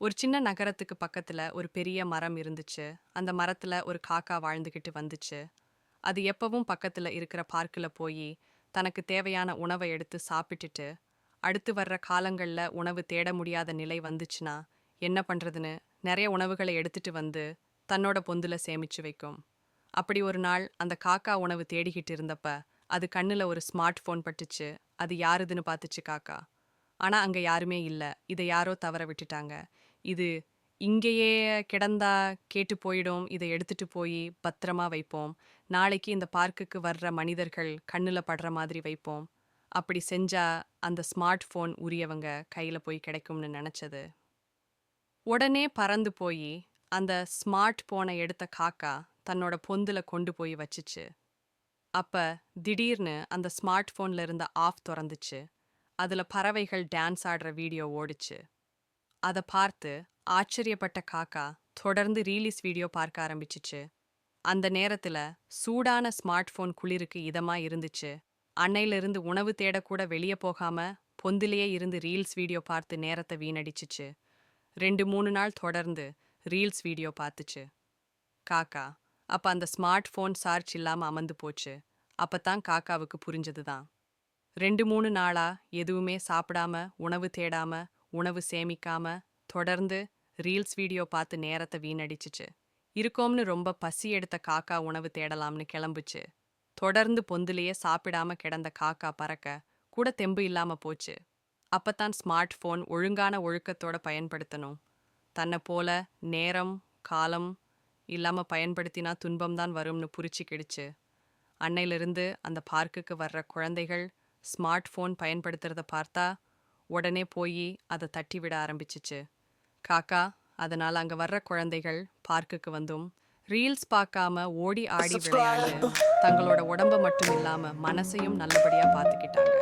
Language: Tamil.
ஒரு சின்ன நகரத்துக்கு பக்கத்துல ஒரு பெரிய மரம் இருந்துச்சு. அந்த மரத்துல ஒரு காக்கா வாழ்ந்துகிட்டு வந்துச்சு. அது எப்பவும் பக்கத்துல இருக்கிற பார்க்கில் போய் தனக்கு தேவையான உணவை எடுத்து சாப்பிட்டுட்டு அடுத்து வர்ற காலங்கள்ல உணவு தேட முடியாத நிலை வந்துச்சுன்னா என்ன பண்றதுன்னு நிறைய உணவுகளை எடுத்துட்டு வந்து தன்னோட பொந்துல சேமிச்சு வைக்கும். அப்படி ஒரு நாள் அந்த காக்கா உணவு தேடிக்கிட்டு இருந்தப்ப அது கண்ணுல ஒரு ஸ்மார்ட் ஃபோன் பட்டுச்சு. அது யாருதுன்னு பார்த்துச்சு காக்கா. ஆனா அங்க யாருமே இல்ல. இதை யாரோ தவற விட்டுட்டாங்க. இது இங்கேயே கிடந்தா கேட்டு போயிடும். இதை எடுத்துட்டு போய் பத்திரமா வைப்போம். நாளைக்கு இந்த பார்க்குக்கு வர்ற மனிதர்கள் கண்ணுல படுற மாதிரி வைப்போம். அப்படி செஞ்சா அந்த ஸ்மார்ட் ஃபோன் உரியவங்க கையில போய் கிடைக்கும்னு நினச்சது. உடனே பறந்து போய் அந்த ஸ்மார்ட் ஃபோனை எடுத்த காக்கா தன்னோட பொந்துல கொண்டு போய் வச்சுச்சு. அப்ப திடீர்னு அந்த ஸ்மார்ட் ஃபோனில் இருந்த ஆஃப் திறந்துச்சு. அதுல பறவைகள் டான்ஸ் ஆடுற வீடியோ ஓடுச்சு. அதை பார்த்து ஆச்சரியப்பட்ட காக்கா தொடர்ந்து ரீலீஸ் வீடியோ பார்க்க ஆரம்பிச்சுச்சு. அந்த நேரத்துல சூடான ஸ்மார்ட் போன் குளிருக்கு இதமா இருந்துச்சு. அன்னையிலிருந்து உணவு தேடக்கூட வெளியே போகாம பொந்திலேயே இருந்து ரீல்ஸ் வீடியோ பார்த்து நேரத்தை வீணடிச்சிச்சு. ரெண்டு மூணு நாள் தொடர்ந்து ரீல்ஸ் வீடியோ பார்த்துச்சு. காக்கா அப்ப அந்த ஸ்மார்ட் ஃபோன் சார்ஜ் இல்லாம அமர்ந்து போச்சு. அப்பதான் காக்காவுக்கு புரிஞ்சதுதான் ரெண்டு மூணு நாளா எதுவுமே சாப்பிடாம உணவு தேடாம உணவு சேமிக்காம தொடர்ந்து ரீல்ஸ் வீடியோ பார்த்து நேரத்தை வீணடிச்சிச்சு. இருக்கோம்னு ரொம்ப பசி எடுத்த காக்கா உணவு தேடலாம்னு கிளம்புச்சு. தொடர்ந்து பொந்துலேயே சாப்பிடாம கிடந்த காக்கா பறக்க கூட தெம்பு இல்லாம போச்சு. அப்பத்தான் ஸ்மார்ட் ஃபோன் ஒழுங்கான ஒழுக்கத்தோட பயன்படுத்தணும். தன்னை போல நேரம் காலம் இல்லாம பயன்படுத்தினா துன்பம்தான் வரும்னு புரிச்சு கிடுச்சு. அன்னையிலிருந்து அந்த பார்க்குக்கு வர்ற குழந்தைகள் ஸ்மார்ட் ஃபோன் பயன்படுத்துறத பார்த்தா உடனே போய் அதை தட்டி விட ஆரம்பிச்சிச்சு. காக்கா அதனால் அங்கே வர்ற குழந்தைகள் பார்க்குக்கு வந்தும் ரீல்ஸ் பார்க்காம ஓடி ஆடி விளையாண்டு தங்களோட உடம்ப மட்டும் இல்லாம மனசையும் நல்லபடியா பார்த்துக்கிட்டாங்க